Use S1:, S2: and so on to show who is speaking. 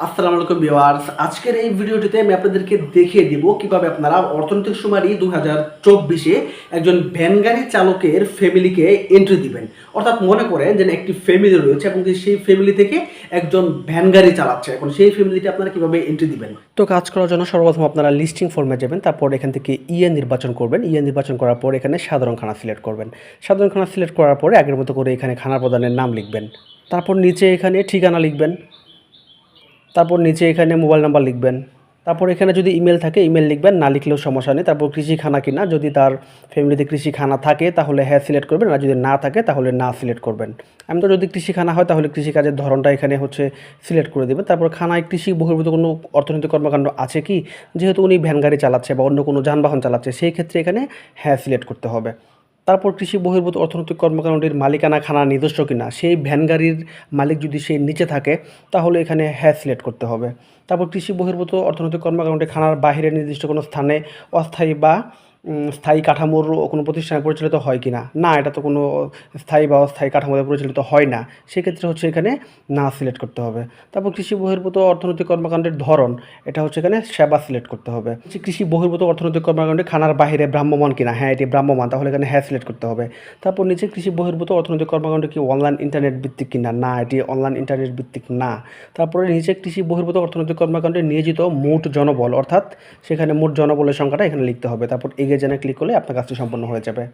S1: আসসালামু আলাইকুম ভিউয়ার্স। আজকের এই ভিডিওটিতে আমি আপনাদেরকে দেখিয়ে দিব কীভাবে আপনারা অর্থনৈতিক সুমারি দু হাজার চব্বিশে একজন ভ্যান গাড়ি চালকের ফ্যামিলিকে এন্ট্রি দিবেন। অর্থাৎ মনে করেন যে একটি ফ্যামিলি রয়েছে এবং সেই ফ্যামিলি থেকে একজন ভ্যান গাড়ি চালাচ্ছে। এখন সেই ফ্যামিলিটি আপনারা কীভাবে এন্ট্রি দিবেন? তো কাজ করার জন্য সর্বপ্রথম আপনারা লিস্টিং ফর্মে যাবেন, তারপর এখান থেকে ইয়ে নির্বাচন করবেন। ইয়ে নির্বাচন করার পর এখানে সাধারণ খানা সিলেক্ট করবেন। সাধারণ খানা সিলেক্ট করার পরে আগের মতো করে এখানে খানা প্রদানের নাম লিখবেন। তারপর নিচে এখানে ঠিকানা লিখবেন। তারপর নিচে এখানে মোবাইল নাম্বার লিখবেন। তারপর এখানে যদি ইমেল থাকে ইমেল লিখবেন, না লিখলেও সমস্যা নেই। তারপর কৃষি খানা কিনা, যদি তার ফ্যামিলিতে কৃষি খানা থাকে, তাহলে হ্যাঁ সিলেক্ট করবেন। আর যদি না থাকে, তাহলে না সিলেক্ট করবেন। আমি তো যদি কৃষি খানা হয়, তাহলে কৃষি কাজের ধরনটা এখানে হচ্ছে সিলেক্ট করে দেবেন। তারপর খানায় কৃষি বহির্ভূত কোনো অর্থনৈতিক কর্মকাণ্ড আছে কি? যেহেতু উনি ভ্যান গাড়ি চালাচ্ছে বা অন্য কোনো যানবাহন চালাচ্ছে, সেই ক্ষেত্রে এখানে হ্যাঁ সিলেক্ট করতে হবে। তারপর কৃষি বহির্ভূত অর্থনৈতিক কর্মকাণ্ডের মালিকানা খানা নিজস্ব কিনা, সেই ভ্যান গাড়ির মালিক যদি সেই নিচে থাকে, তাহলে এখানে হ্যাঁ সিলেক্ট করতে হবে। তারপর কৃষি বহির্ভূত অর্থনৈতিক কর্মকাণ্ডে খানার বাহিরে নির্দিষ্ট কোনো স্থানে অস্থায়ী বা স্থায়ী কাঠামোর কোনো প্রতিষ্ঠানে পরিচালিত হয় কি না না এটা তো কোনো স্থায়ী বা অস্থায়ী কাঠামোতে পরিচালিত হয় না। সেক্ষেত্রে হচ্ছে এখানে না সিলেক্ট করতে হবে। তারপর কৃষি বহির্ভূত অর্থনৈতিক কর্মকাণ্ডের ধরন, এটা হচ্ছে এখানে সেবা সিলেক্ট করতে হবে। কৃষি বহির্ভূত অর্থনৈতিক কর্মকাণ্ডে খানার বাইরে ব্রাহ্মমান কিনা? হ্যাঁ এটি ব্রাহ্মমান, তাহলে এখানে হ্যাঁ সিলেক্ট করতে হবে। তারপর নিচে কৃষি বহির্ভূত অর্থনৈতিক কর্মকাণ্ড কি অনলাইন ইন্টারনেট ভিত্তিক কিনা? না, এটি অনলাইন ইন্টারনেট ভিত্তিক না। তারপরে নিচে কৃষি বহির্ভূত অর্থনৈতিক কর্মকাণ্ডে নিয়োজিত মোট জনবল, অর্থাৎ সেখানে মোট জনবলের সংখ্যাটা এখানে লিখতে হবে। তারপর এগিয়ে জানা ক্লিক করলে আপনার কাজটি সম্পন্ন হয়ে যাবে।